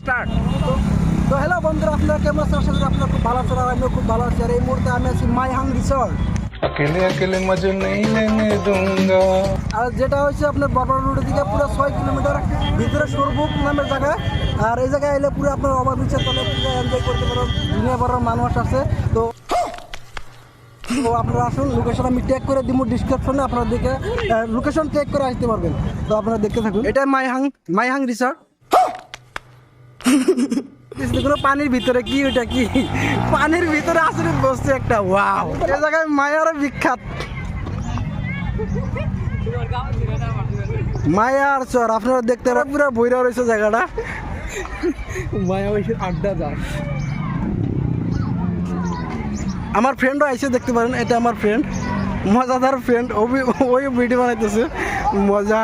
Start তো hello বন্ধুরা আপনারা কেমন আছেন আশা করি আপনারা খুব ভালো আছেন আর আমিও খুব ভালো আছি আর এই মুহূর্তে আমি আছি মাই হাং রিসর্ট अकेले अकेले मजे नहीं लेने दूंगा আর যেটা হচ্ছে আপনার বরবার রোডের দিকে পুরো ছয় কিলোমিটার ভিতরে সরবুক নামের জায়গা আর এই জায়গায় এলে পুরো আপনার ওভার ব্রিজের তলে পুরো এনজয় করতে পারেন দুনিয়া ভরের মানুষ আছে তো তো আপনারা আসুন লোকেশন আমি ট্যাগ করে দিব ডিসক্রিপশনে আপনারা দেখে লোকেশন ট্যাগ করে আসতে পারবেন তো আপনারা দেখতে থাকুন এটা মাইহাং মাইহাং রিসর্ট কোনো পানির ভিতরে কি ওটা কি? পানির ভিতরে আসলে বসছে একটা ওয়াও এই জায়গায় মায়ার বিখ্যাত। মায়ার চর আপনারা দেখতে পারেন পুরো বইরা রয়েছে জায়গাটা। মায়া ওইসব আড্ডা দাস। আমার ফ্রেন্ডও আইসে দেখতে পারেন এটা আমার ফ্রেন্ড মজাদার ফ্রেন্ড ওই ভিডিও বানাইতেছে। মজা।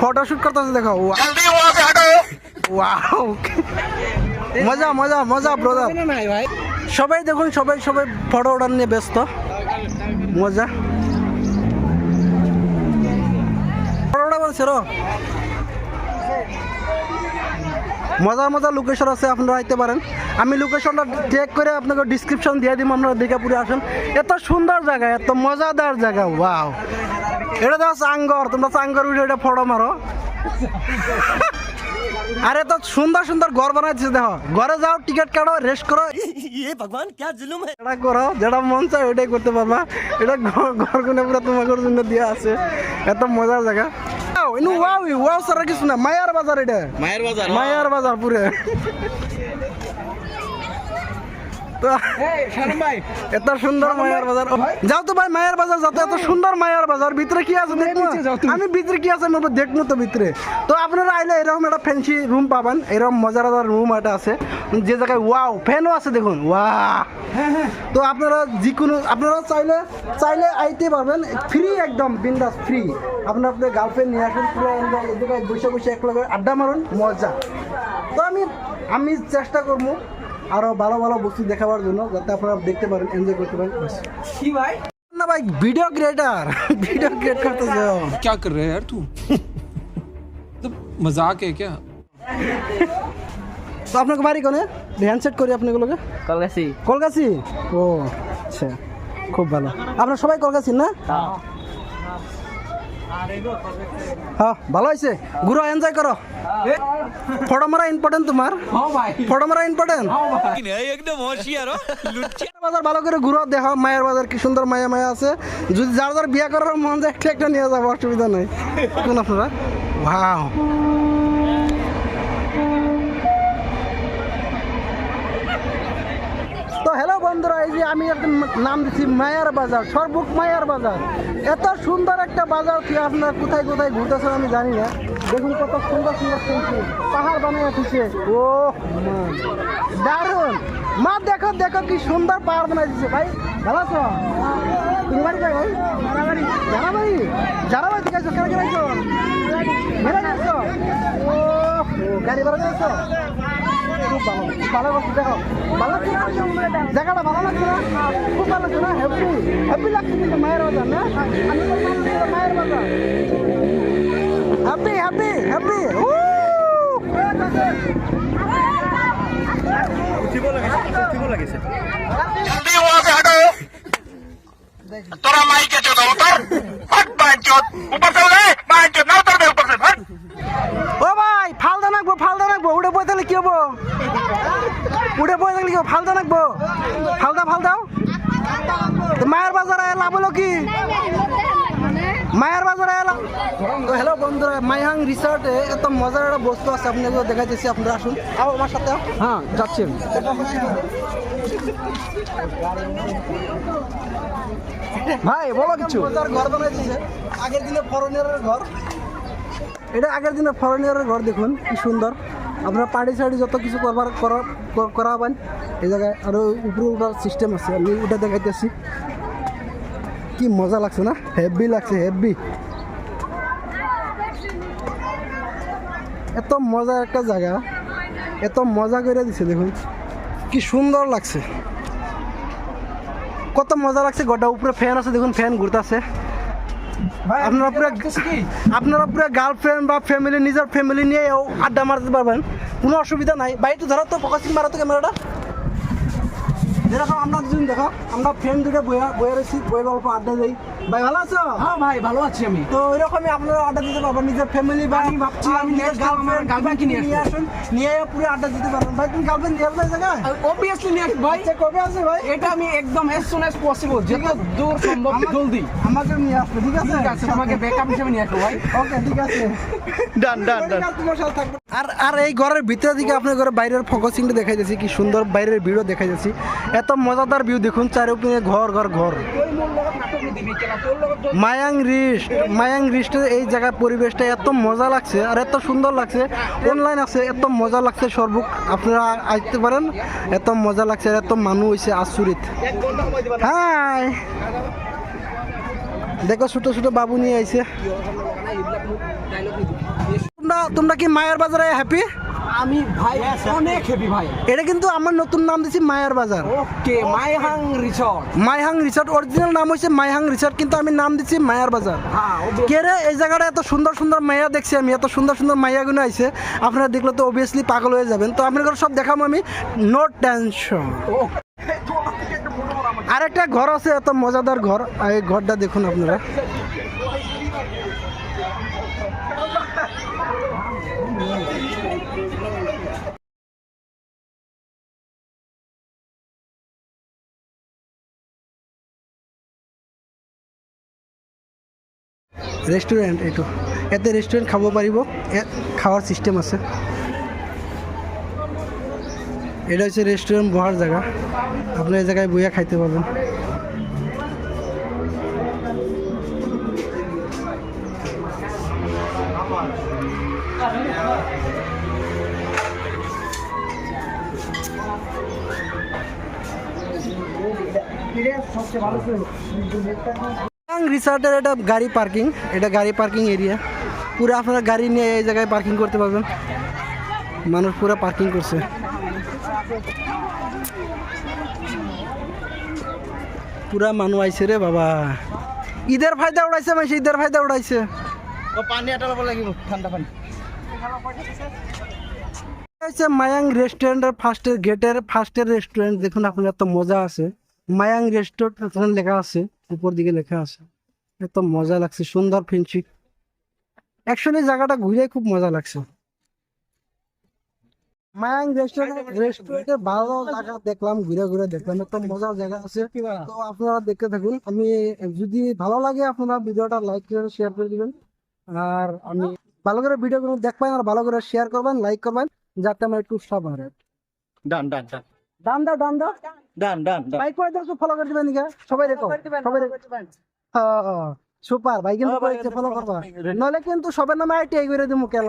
ফটোশুট করতেছে দেখো। ওয়াও মজা মজা মজা ব্রদার ভাই সবাই দেখুন সবাই সবাই ফটো অর্ডার নিয়ে ব্যস্ত। মজা। ফটো অর্ডার বলছে মজার মজার লোকেশন আছে আপনারা আইতে পারেন। আমি লোকেশনটা চেক করে আপনাকে ডিসক্রিপশন দিয়ে দিব আপনারা দেখে পুরো আসুন। এত সুন্দর জায়গা এত মজাদার জায়গা ওয়াও এটা তো চাঙ্গর তোমরা চাঙ্গর উঠে এটা ফটো মারো। আরে তো সুন্দর সুন্দর ঘর বানাইছে দেখো। ঘরে যাও টিকিট কাটো রেস্ট করো। এটা করো যেটা মন চায় ওইটাই করতে পারবা। এটা ঘর ঘর কোনে পুরো তোমাদের জন্য দেওয়া আছে। এত মজার জায়গা। ইনু ওয়াও ওয়াও সারা কিছু না মায়ার বাজার এটা মায়ের বাজার মায়ার বাজার পুরে তো শারম ভাই। এত সুন্দর মায়ার বাজার। যাও তো ভাই মায়ের বাজার যাও তো এত সুন্দর মায়ার বাজার। ভিতরে কি আছে দেখব। আমি ভিতরে কি আছে আমি দেখব তো ভিতরে। তো আপনারা আইলে এরকম একটা ফ্যান্সি রুম পাবেন এরকম মজার মজার রুম একটা আছে। যে জায়গায় ওয়াও ফ্যানও আছে দেখুন ওয়া তো আপনারা যিকোনো আপনারা চাইলে চাইলে আইতে পারবেন ফ্রি একদম বিন্দাস ফ্রি আপনার আপনার গার্লফ্রেন্ড নিয়ে আসুন পুরো enjoy, এই জায়গায় বসে বসে এক লগে আড্ডা মারুন মজা। তো আমি আমি চেষ্টা করব আরো ভালো ভালো বস্তু দেখাবার জন্য যাতে আপনারা দেখতে পারেন এনজয় করতে পারেন কি ভাই না ভাই ভিডিও ক্রিয়েটার ভিডিও ক্রিয়েট করতেছে ও। क्या कर रहा है यार तू तो मजाक है क्या তো আপনাকে বাড়ি কোনে হ্যান্ডসেট করি আপনাগুলোকে কলকাসি কলকাছি ও আচ্ছা খুব ভালো আপনারা সবাই কলকাছি না হ্যাঁ ভালো হয়েছে ঘুরো এনজয় করো ফটো মারা ইম্পর্টেন্ট তোমার ফটো মারা ইম্পর্টেন্ট বাজার ভালো করে ঘুরো দেখো মায়ের বাজার কি সুন্দর মায়া মায়া আছে। যদি যার যার বিয়ে করার মন যায় একটা একটা নিয়ে যাব, অসুবিধা নেই। আপনারা ভাও তো হ্যালো বন্ধুরা এই যে আমি একটা নাম দিচ্ছি মায়ার বাজার সর্বুক মায়ার বাজার। এত সুন্দর একটা বাজার কি আপনারা কোথায় কোথায় ঘুরতেছেন আমি জানি না। দেখুন কত সুন্দর সুন্দর শুনছি পাহাড় বানিয়ে দিচ্ছে ও মা, দারুণ। মা দেখো দেখো কি সুন্দর পাহাড় বানাই দিচ্ছে ভাই ভালো আছো? তুমি বাড়ি যাই ভাই? জানাবাড়ি জানাবাড়ি জানাবাড়ি থেকে আছো? কেন কেন মেলা ও গাড়ি ভাড়া খুব ভালো। ভালো দেখো। ভালো জায়গাটা ভালো লাগছে না? খুব ভালো লাগছে না? হ্যাপি হ্যাপি লাগছে কিন্তু মায়ের বাজার, না? আমি মায়ের বাজার হ্যাপি হ্যাপি হ্যাপি তোরা? মাইকে চোদ অবতার উপর চলে মাইকে নাও হব? ফালদা নাকবো ফালদা ফালদাও মায়ের বাজারে লাভ হলো কি? মায়ের বাজারে এলাম তো হ্যালো বন্ধুরা মাইহাং রিসর্টে এত মজার একটা বস্তু আছে আপনাকে দেখাইতেছি আপনারা আসুন। আও আমার সাথে। হ্যাঁ যাচ্ছেন ভাই বলো কিছু। ঘর বানাইতেছে আগের দিনে ফরেনিয়ারের ঘর। এটা আগের দিনে ফরেনিয়ারের ঘর দেখুন কি সুন্দর। আপনার পার্টি সার্টি যত কিছু করবার, করা- করাবেন এই জায়গায় আরও উপরে উঠার সিস্টেম আছে, আমি ওটা দেখাইতেছি। কি মজা লাগছে না? হেভি লাগছে হেভি এত মজা একটা জায়গা, এত মজা করে দিছে, দেখুন। কি সুন্দর লাগছে। কত মজা লাগছে, গোটা উপরে ফ্যান আছে, দেখুন ফ্যান ঘুরতেছে। আপনারা পুরো আপনারা পুরো গার্লফ্রেন্ড বা ফ্যামিলি নিজের ফ্যামিলি নিয়েও আড্ডা মারতে পারবেন। কোনো অসুবিধা নাই। বাড়িতে ধরো তো ফোকাসিং মারা তো ক্যামেরাটা যেরকম আমরা দুজন দেখো আমরা ফ্রেন্ড দুটো বইয়া বইয়া রয়েছি বই গল্প আড্ডা দিই। ভাই ভালো আছো? হ্যাঁ ভাই ভালো আছি আমি। তো ওইরকমই আপনারা আড্ডা দিতে পারবেন নিজের ফ্যামিলি বা আমি ভাবছি আমি নিজের next time আমার girlfriend কে নিয়ে আসুন নিয়ে পুরো আড্ডা দিতে পারবেন। ভাই তুমি গার্লফ্রেন্ড নিয়ে আসবে জায়গায়? অবভিয়াসলি নিয়ে আসব ভাই। আচ্ছা, কবে আসবে ভাই? এটা আমি একদম অ্যাজ সুন অ্যাজ পসিবল যত দূর সম্ভব জলদি। আমাকে নিয়ে আসবে ঠিক আছে? ঠিক আছে তোমাকে ব্যাকআপ হিসেবে নিয়ে আসব ভাই। ওকে ঠিক আছে। ডান ডান ডান আর আর এই ঘরের ভিতরে দিকে আপনার ঘরের বাইরের ফোকাসিংটা দেখাই যাচ্ছি কি সুন্দর বাইরের ভিডিও দেখাই যাচ্ছি এত মজাদার ভিউ দেখুন, চারিদিকে ঘর ঘর ঘর। মায়াং রিস্ট মায়াং রিস্টের এই জায়গার পরিবেশটা এত মজা লাগছে, আর এত সুন্দর লাগছে। অনলাইন আছে, এত মজা লাগছে সর্বক, আপনারা আসতে পারেন, এত মজা লাগছে, আর এত মানুষ হয়েছে আচরিত। হাই! দেখো ছোট ছোট বাবু নিয়ে আইছে। তোমরা তোমরা কি মায়ের বাজারে হ্যাপি আমি ভাই অনেক হ্যাপি ভাই। এটা কিন্তু আমার নতুন নাম দিচ্ছি মায়ের বাজার। Okay Maihang resort. Maihang resort original নাম হচ্ছে মাইহাং রিসর্ট কিন্তু আমি নাম দিছি মায়ার বাজার। হ্যাঁ কে রে এই জায়গাটা এত সুন্দর সুন্দর মায়া দেখছি আমি এত সুন্দর সুন্দর মাইয়াগুলো আইছে। আপনারা দেখলে তো অবভিয়াসলি পাগল হয়ে যাবেন। তো আপনাদের সব দেখাবো আমি নো টেনশন আরেকটা ঘর আছে এত মজাদার ঘর এই ঘরটা দেখুন আপনারা। রেস্টুরেন্ট এইটো। ইয়াতে রেষ্টুৰেণ্ট খাব পাৰিব। খাওয়ার সিস্টেম আছে। এটা হচ্ছে রেস্টুরেন্ট বহার জায়গা আপনি এই জায়গায় বইয়া খাইতে পারবেন রিসর্টের এটা গাড়ি পার্কিং এটা গাড়ি পার্কিং এরিয়া পুরো আপনারা গাড়ি নিয়ে এই জায়গায় পার্কিং করতে পারবেন। মানুষ পুরো পার্কিং করছে। পুরা মানুষ আইছে রে বাবা। ঈদের ফায়দা উড়াইছে মাইছে ঈদের ফায়দা উড়াইছে। হচ্ছে মায়াং রেস্টুরেন্টের ফার্স্টের গেটের ফার্স্টের রেস্টুরেন্ট দেখুন আপনার এত মজা আছে। মায়াং রেস্টুরেন্ট লেখা আছে উপর দিকে লেখা আছে। এত মজা লাগছে সুন্দর জায়গাটা ঘুরে খুব মজা লাগছে। মায়াং রেস্টুরেন্ট রেস্টুরেন্টের ভালো জায়গা দেখলাম ঘুরে ঘুরে দেখলাম। এত মজার জায়গা আছে। তো আপনারা দেখতে থাকুন, আমি যদি ভালো লাগে আপনারা ভিডিওটা লাইক করে শেয়ার করে দিবেন। আর আমি ভালো করে ভিডিও দেখবেন আর ভালো করে শেয়ার করবেন লাইক করবেন যাতে আমার একটু উৎসাহ বাড়ে। ডান ডান ডান দান দাও ডান দাও। ডান ডান ডান করে দাও ফলো করে দিবেন নিকা সবাই দেখো সবাই দেখো। হ্যাঁ সুপার ভাই কিন্তু ফলো করবা। নলে কিন্তু সবার নামে আইটি করে দিমু কেলা।